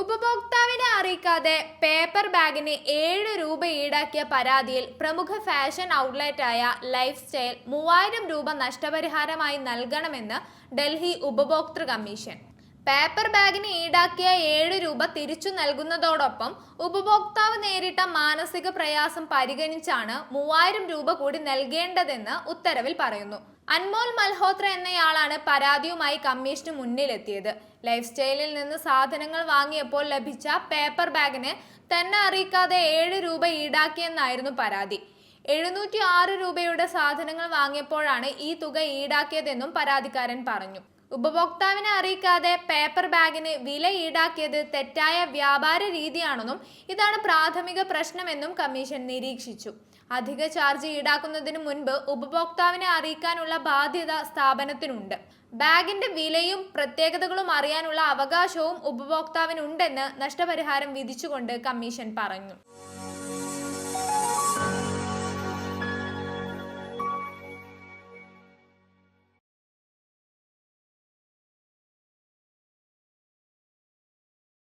ഉപഭോക്താവിനെ അറിയിക്കാതെ പേപ്പർ ബാഗിന് ഏഴ് രൂപ ഈടാക്കിയ പരാതിയിൽ പ്രമുഖ ഫാഷൻ ഔട്ട്ലെറ്റായ ലൈഫ് സ്റ്റൈൽ മൂവായിരം രൂപ നഷ്ടപരിഹാരമായി നൽകണമെന്ന് ഡൽഹി ഉപഭോക്തൃ കമ്മീഷൻ. പേപ്പർ ബാഗിന് ഈടാക്കിയ ഏഴ് രൂപ തിരിച്ചു നൽകുന്നതോടൊപ്പം ഉപഭോക്താവ് നേരിട്ട മാനസിക പ്രയാസം പരിഗണിച്ചാണ് മൂവായിരം രൂപ കൂടി നൽകേണ്ടതെന്ന് ഉത്തരവിൽ പറയുന്നു. അൻമോൾ മൽഹോത്ര എന്നയാളാണ് പരാതിയുമായി കമ്മീഷന് മുന്നിലെത്തിയത്. ലൈഫ് സ്റ്റൈലിൽ നിന്ന് സാധനങ്ങൾ വാങ്ങിയപ്പോൾ ലഭിച്ച പേപ്പർ ബാഗിന് തന്നെ അറിയിക്കാതെ ഏഴ് രൂപ ഈടാക്കിയെന്നായിരുന്നു പരാതി. എഴുന്നൂറ്റി ആറ് രൂപയുടെ സാധനങ്ങൾ വാങ്ങിയപ്പോഴാണ് ഈ തുക ഈടാക്കിയതെന്നും പരാതിക്കാരൻ പറഞ്ഞു. ഉപഭോക്താവിനെ അറിയിക്കാതെ പേപ്പർ ബാഗിന് വില ഈടാക്കിയത് തെറ്റായ വ്യാപാര രീതിയാണെന്നും ഇതാണ് പ്രാഥമിക പ്രശ്നമെന്നും കമ്മീഷൻ നിരീക്ഷിച്ചു. അധിക ചാർജ് ഈടാക്കുന്നതിന് മുൻപ് ഉപഭോക്താവിനെ അറിയിക്കാനുള്ള ബാധ്യത സ്ഥാപനത്തിനുണ്ട്. ബാഗിന്റെ വിലയും പ്രത്യേകതകളും അറിയാനുള്ള അവകാശവും ഉപഭോക്താവിനുണ്ടെന്ന് നഷ്ടപരിഹാരം വിധിച്ചുകൊണ്ട് കമ്മീഷൻ പറഞ്ഞു.